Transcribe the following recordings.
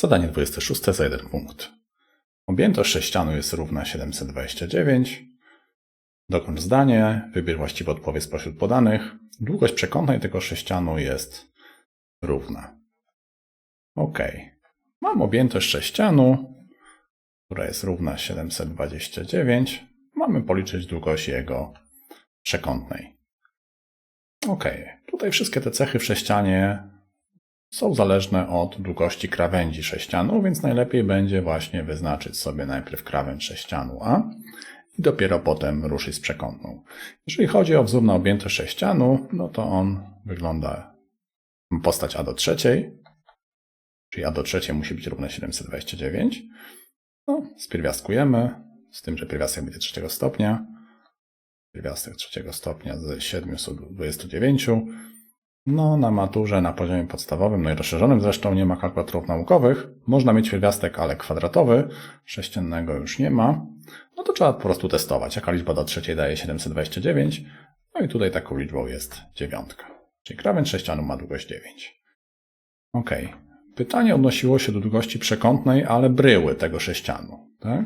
Zadanie 26 za jeden punkt. Objętość sześcianu jest równa 729. Dokończ zdanie, wybierz właściwą odpowiedź spośród podanych. Długość przekątnej tego sześcianu jest równa. OK. Mam objętość sześcianu, która jest równa 729. Mamy policzyć długość jego przekątnej. OK. Tutaj wszystkie te cechy w sześcianie są zależne od długości krawędzi sześcianu, więc najlepiej będzie właśnie wyznaczyć sobie najpierw krawędź sześcianu A i dopiero potem ruszyć z przekątną. Jeżeli chodzi o wzór na objętość sześcianu, no to on wygląda postać A do trzeciej, czyli A do trzeciej musi być równe 729. No, spierwiastkujemy, z tym, że pierwiastek będzie trzeciego stopnia. Pierwiastek trzeciego stopnia z 729. No, na maturze na poziomie podstawowym, no i rozszerzonym zresztą nie ma kalkulatorów naukowych. Można mieć pierwiastek, ale kwadratowy, sześciennego już nie ma. No to trzeba po prostu testować. Jaka liczba do trzeciej daje 729? No i tutaj taką liczbą jest dziewiątka. Czyli krawędź sześcianu ma długość 9. Ok. Pytanie odnosiło się do długości przekątnej, ale bryły tego sześcianu. Tak?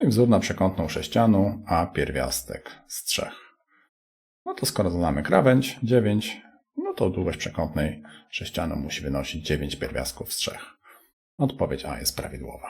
I wzór na przekątną sześcianu, a pierwiastek z trzech. No to skoro znamy krawędź 9, no to długość przekątnej sześcianu musi wynosić 9 pierwiastków z 3. Odpowiedź A jest prawidłowa.